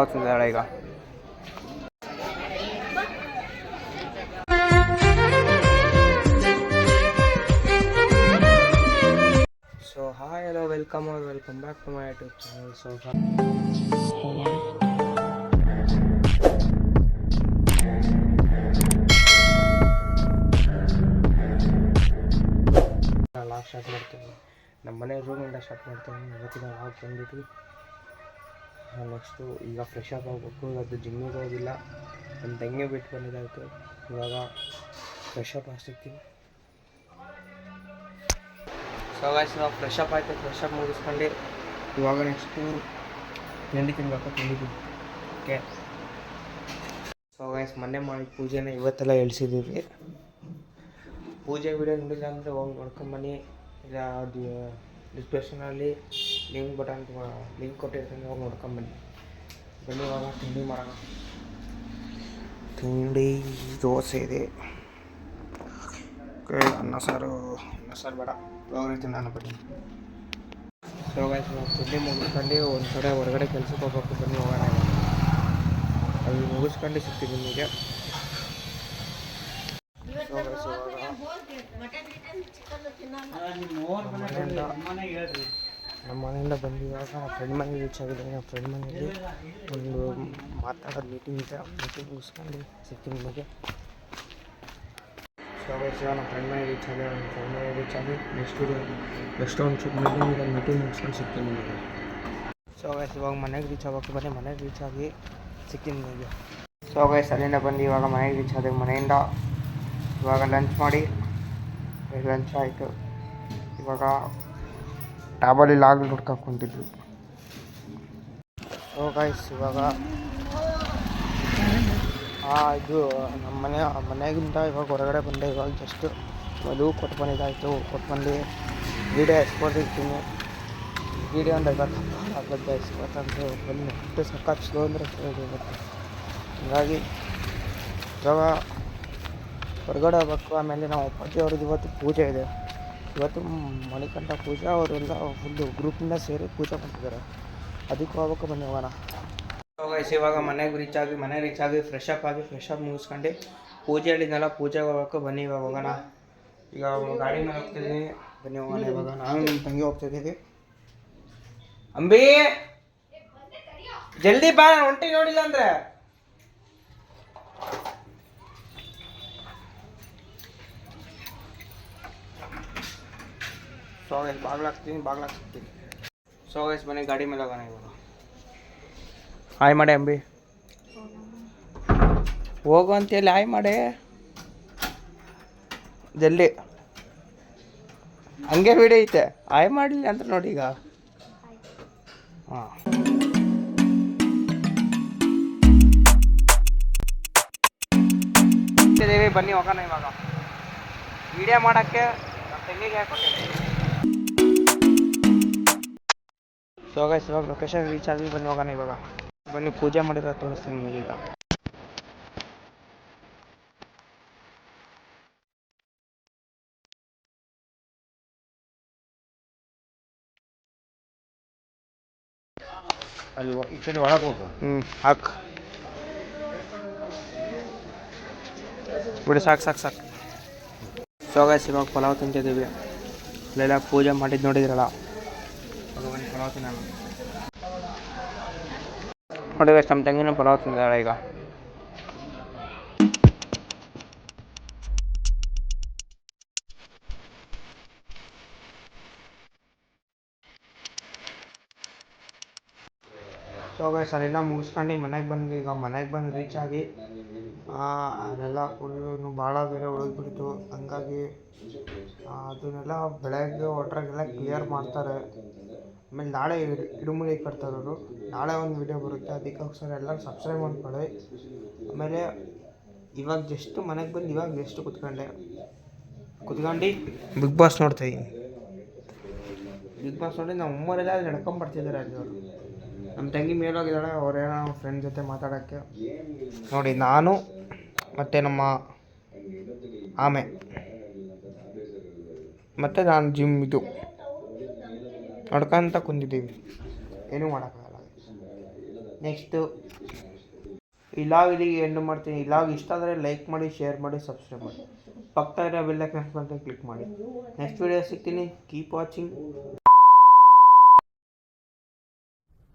ಆಗ್ತಿದ್ದಾಳೆ ಈಗ. So hi hello welcome are welcome back to my YouTube channel so vlog start ಮಾಡ್ತೀನಿ. ನಮ್ಮ ಮನೆ ರೂಮಿಂದ ಸ್ಟಾರ್ಟ್ ಮಾಡ್ತೀನಿ. ಇವತ್ತಿನ ಲಾಗ್ ಬಂದ್ಬಿಟ್ಟು ನೆಕ್ಸ್ಟು ಈಗ ಫ್ರೆಶ್ ಅಪ್ ಆಗಬೇಕು. ಅದು ಜಿಮ್ಮಿಗೆ ಹೋಗಿಲ್ಲ. ನನ್ನ ತಂಗಿ ಬಿಟ್ಟು ಬಂದಿದ್ದಾಯಿತು ಇವಾಗ ಫ್ರೆಶ್ ಅಪ್ ಆಗ್ತಿರ್ತೀನಿ ಸೊ ಗಾಯ್ಸ್ ನಾವು ಫ್ರೆಶ್ ಅಪ್ ಆಯಿತು. ಫ್ರೆಶ್ ಅಪ್ ಮುಗಿಸ್ಕೊಂಡು ಇವಾಗ ನೆಕ್ಸ್ಟು ತಿಂಡಿ ತಿನ್ಬೇಕು, ತಿಂಡಿ ಓಕೆ ಸೊ ಗಾಯ್ಸ್ ಮೊನ್ನೆ ಮಾಡಿ ಪೂಜೆನ ಇವತ್ತೆಲ್ಲ ಇಳಿಸಿದ್ದೀವಿ ಪೂಜೆ ವೀಡಿಯೋ ನೋಡಿಲ್ಲ ಅಂದರೆ ಹೋಗಿ ನೋಡ್ಕೊಂಬನ್ನಿ ಇಲ್ಲ ಡಿಸ್ಕ್ರಿಪ್ಷನಲ್ಲಿ ಲಿಂಕ್ ಬಟನ್ ಲಿಂಕ್ ಕೊಟ್ಟಿರ್ತೀನಿ ಹೋಗಿ ನೋಡ್ಕೊಂಬನ್ನಿ ಬನ್ನಿ ಇವಾಗ ತಿಂಡಿ ಮಾಡೋಣ ತಿಂಡಿ ದೋಸೆ ಇದೆ ಅನ್ನ ಸಾರು ಅನ್ನ ಸಾರು ಬೇಡ ಹೋಗ್ರಿ ನಾನು ಬನ್ನಿ ಸೊ ಗಾಯ್ಸ್ ನಾವು ತಿಂಡಿ ಮುಗಿಸ್ಕೊಂಡು ಒಂದು ಕಡೆ ಹೊರಗಡೆ ಕೆಲ್ಸಕ್ಕೆ ಹೋಗ್ಬೇಕು ಬನ್ನಿ ಹೋಗೋಣ. ಅಲ್ಲಿ ಮುಗಿಸ್ಕೊಂಡು ಸಿಗ್ತೀವಿ ನಿಮಗೆ ಮನೆಯಿಂದ ನಮ್ಮ ಮನೆಯಿಂದ ಬಂದಿವಾಗ ನಮ್ಮ ಫ್ರೆಂಡ್ ಮನೆಗೆ ರೀಚ್ ಆಗಿದ್ದೀನಿ ನಮ್ಮ ಫ್ರೆಂಡ್ ಮನೆಯಲ್ಲಿ ಒಂದು ಮಾತಾಡೋದು ಮೀಟಿಂಗ್ ಇದೆ. ಮೀಟಿಂಗ್ ಮುಗಿಸ್ಕೊಂಡು ಸಿಕ್ತೀನಿ ನಿಮಗೆ. ಸೊ ಇವಾಗ ನಮ್ಮ ಫ್ರೆಂಡ್ ಮನೆಗೆ ರೀಚ್ ಆಗಿ ನಮ್ಮ ಫ್ರೆಂಡ್ ಮನೆಗೆ ರೀಚ್ ಆಗಿ ನೆಕ್ಸ್ಟ್ ನೆಕ್ಸ್ಟ್ ಒಂದು ಚೂರು ಮೀಟಿಂಗ್ ಇದೆ ಮೀಟಿಂಗ್ ಮುಗಿಸ್ಕೊಂಡು ಸಿಗ್ತೀನಿ ನಿಮಗೆ. ಸೊ ಗೈಸ್ ಇವಾಗ ಮನೆಗೆ ರೀಚ್ ಆಗೋಕ್ಕೆ ಬನ್ನಿ ಮನೆಗೆ ರೀಚ್ ಆಗಿ ಸಿಗ್ತೀನಿ ನಿಮಗೆ. ಸೊ ಗೈಸ್ ಅಲ್ಲಿಂದ ಬಂದು ಇವಾಗ ಮನೆಗೆ ರೀಚ್ ಆದ ಮನೆಯಿಂದ ಇವಾಗ ಲಂಚ್ ಮಾಡಿ. ಲಂಚ್ ಆಯಿತು. ಇವಾಗ ಟ್ಯಾಬಲ್ಲಿ ಲಾಗ್ ನೋಡ್ಕೊಂಡು ಕುಂತಿದ್ವಿ ಸೊ ಗೈಸ್ ಇವಾಗ ಇದು ನಮ್ಮ ಮನೆ ಮನೆಗಿಂತ ಇವಾಗ ಹೊರಗಡೆ ಬಂದೆ, ಇವಾಗ ಜಸ್ಟ್ ಮದು ಕೊಟ್ಟು ಬಂದಿದ್ದಾಯಿತು. ಕೊಟ್ಟು ಬಂದು ವೀಡಿಯೋ ಎಸ್ಕೊಂಡಿರ್ತೀನಿ ವೀಡಿಯೋ ಒಂದು ಐವತ್ತು ಆಗತ್ತೆ ಬಂದು ನೆಟ್ಟು ಸಖತ್ ಸ್ಲೋ ಅಂದರೆ ಇವತ್ತು ಹೀಗಾಗಿ ಇವಾಗ ಹೊರಗಡೆ ಹೋಗ್ಬೇಕು. ಆಮೇಲೆ ನಾವು ಅಪ್ಪಾಜಿ ಅವ್ರದ್ದು ಇವತ್ತು ಪೂಜೆ ಇದೆ. ಇವತ್ತು ಮಣಿಕಂಠ ಪೂಜಾ ಅವರೆಲ್ಲ ಫುಲ್ಲು ಗ್ರೂಪಿಂದ ಸೇರಿ ಪೂಜೆ ಮಾಡ್ತಿದ್ದಾರೆ. ಅದಕ್ಕೆ ಹೋಗ್ಬೇಕು ಬನ್ನಿ ಹೋಗೋಣ ಇವಾಗ ಇವಾಗ ಮನೆಗೆ ರೀಚ್ ಆಗಿ ಮನೆ ರೀಚ್ ಆಗಿ ಫ್ರೆಶ್ ಅಪ್ ಆಗಿ ಫ್ರೆಶ್ ಅಪ್ ಮುಗಿಸ್ಕೊಂಡು ಪೂಜೆ ಹೇಳಿದ್ನಲ್ಲ ಪೂಜೆಗೆ ಹೋಗ್ಬೇಕು ಬನ್ನಿ ಇವಾಗ ಹೋಗೋಣ. ಈಗ ಗಾಡಿ ಮೇಲೆ ಹೋಗ್ತಿದ್ದೀನಿ ಬನ್ನಿ ಹೋಗೋಣ ಇವಾಗ. ನಾನು ನಿಮ್ಮ ತಂಗಿ ಹೋಗ್ತಿದ್ದೀವಿ ಅಂಬಿ! ಜಲ್ದಿ ಬಾ ಹೊಂಟಿ ನೋಡಿಲ್ಲ ಅಂದ್ರೆ. ಸೊ ಗೈಸ್ ಬಾಗ್ಲಾಕ್ತೀನಿ ಬಾಗ್ಲಾಕ್ತೀನಿ ಸೊ ಗೈಸ್ ಬನ್ನಿ, ಗಾಡಿ ಮೇಲೆ ಹೋಗೋಣ ಇವಾಗ. ಹಾಯ್ ಮಾಡಿ ಅಂಬಿ ಹೋಗು ಅಂತೇಳಿ ಹಾಯ್ ಮಾಡಿ ಜಲ್ದಿ ಹಂಗೆ ವಿಡಿಯೋ ಐತೆ. ಹಾಯ್ ಮಾಡಲಿ ಅಂತ ನೋಡಿ ಈಗ. ಹಾಂ. ಬನ್ನಿ, ಹೋಗೋಣ ಇವಾಗ. ವಿಡಿಯೋ ಮಾಡೋಕ್ಕೆ ನಮ್ಮ ತಂಗಿಗೆ ಸೊ ಗೈಸ್ ಇವಾಗ ಲೊಕೇಶನ್ ರೀಚ್ ಆಗಿ ಬನ್ನಿ ಹೋಗೋಣ ಇವಾಗ. ಬನ್ನಿ ಪೂಜೆ ಮಾಡಿರೋ ತೋರಿಸ್ತೀನಿ ನಿಮಗೆ ಈಗ. ಅಲ್ಲಿ ಈ ಕಡೆ ಒಳಗೆ ಹೋಗು. ಹ್ಞೂ ಹಾಕ್. ಬಿಡಿ ಸಾಕು ಸಾಕು ಸಾಕು. ಸೊ ಗೈಸ್ ಇವಾಗ ಪಲಾವ್ ತಿಂತಿದ್ದೀವಿ. ಅಲ್ಲೆಲ್ಲ ಪೂಜೆ ಮಾಡಿದ್ದು ನೋಡಿದ್ರಲ್ಲ. ಪಲಾವ್ ತಿನ್ನೋಣ ನೋಡಿ ನಮ್ಮ ತಂಗಿನ ಪಲಾವ್ ಈಗ. ಸೊ ಗೈಸ್ ಅಲ್ಲೆಲ್ಲ ಮುಗಿಸ್ಕೊಂಡು ಮನೆಗೆ ಬಂದ್ವಿ. ಈಗ ಮನೆಗೆ ಬಂದು ರೀಚ್ ಆಗಿ ಅಲ್ಲೆಲ್ಲ ಫುಲ್ಲು ಭಾಳ ಬೇರೆ ಉಳಿದ್ಬಿಡ್ತು. ಹಂಗಾಗಿ ಅದನ್ನೆಲ್ಲ ಬೆಳಗ್ಗೆ ಒಟ್ರಾಗೆಲ್ಲ ಕ್ಲಿಯರ್ ಮಾಡ್ತಾರೆ. ಆಮೇಲೆ ನಾಳೆ ಇಡ್- ಇಡುಮುಡಿ ಕಟ್ತಾರೆ ಅವರು. ನಾಳೆ ಒಂದು ವಿಡಿಯೋ ಬರುತ್ತೆ. ಅದಕ್ಕೋಸ್ಕರ ಎಲ್ಲ ಸಬ್ಸ್ಕ್ರೈಬ್ ಮಾಡ್ಕೊಳ್ಳಿ. ಆಮೇಲೆ ಇವಾಗ ಜಸ್ಟ್ ಮನೆಗೆ ಬಂದು ಇವಾಗ ಜಸ್ಟ್ ಕುತ್ಕೊಂಡೆ. ಕುತ್ಕೊಂಡು ಬಿಗ್ ಬಾಸ್ ನೋಡ್ತಾ ಇದ್ದೀನಿ ಬಿಗ್ ಬಾಸ್ ನೋಡಿ ನಮ್ಮ ಉಮ್ಮರೆಲ್ಲ ಅಲ್ಲಿ ನಡ್ಕೊಂಬರ್ತಿದ್ದಾರೆ ಅಲ್ಲಿ ಅವರು. ನಮ್ಮ ತಂಗಿ ಮೇಲೋಗಿದ್ದಾಳೆ ಅವ್ರೇನೋ ಫ್ರೆಂಡ್ ಜೊತೆ ಮಾತಾಡೋಕ್ಕೆ. ನೋಡಿ ನಾನು ಮತ್ತು ನಮ್ಮ ಆಮೆ. ಮತ್ತು ನಾನು ಜಿಮ್ ಇದು. ನಡ್ಕೊಂತ ಕುಂದಿದ್ದೀವಿ ಏನೂ ಮಾಡೋಕ್ಕಾಗಲ್ಲ. ನೆಕ್ಸ್ಟು ಈ ಲಾಗ್ ಇಲ್ಲಿಗೆ ಎಂಡ್ ಮಾಡ್ತೀನಿ. ಈ ಲಾಗ್ ಇಷ್ಟ ಆದರೆ ಲೈಕ್ ಮಾಡಿ ಶೇರ್ ಮಾಡಿ ಸಬ್ಸ್ಕ್ರೈಬ್ ಮಾಡಿ. ಪಕ್ಕ ಇರೋ ಬೆಲ್ಲ ಅಂತ ಕ್ಲಿಕ್ ಮಾಡಿ. ನೆಕ್ಸ್ಟ್ ವಿಡಿಯೋ ಸಿಗ್ತೀನಿ. Keep watching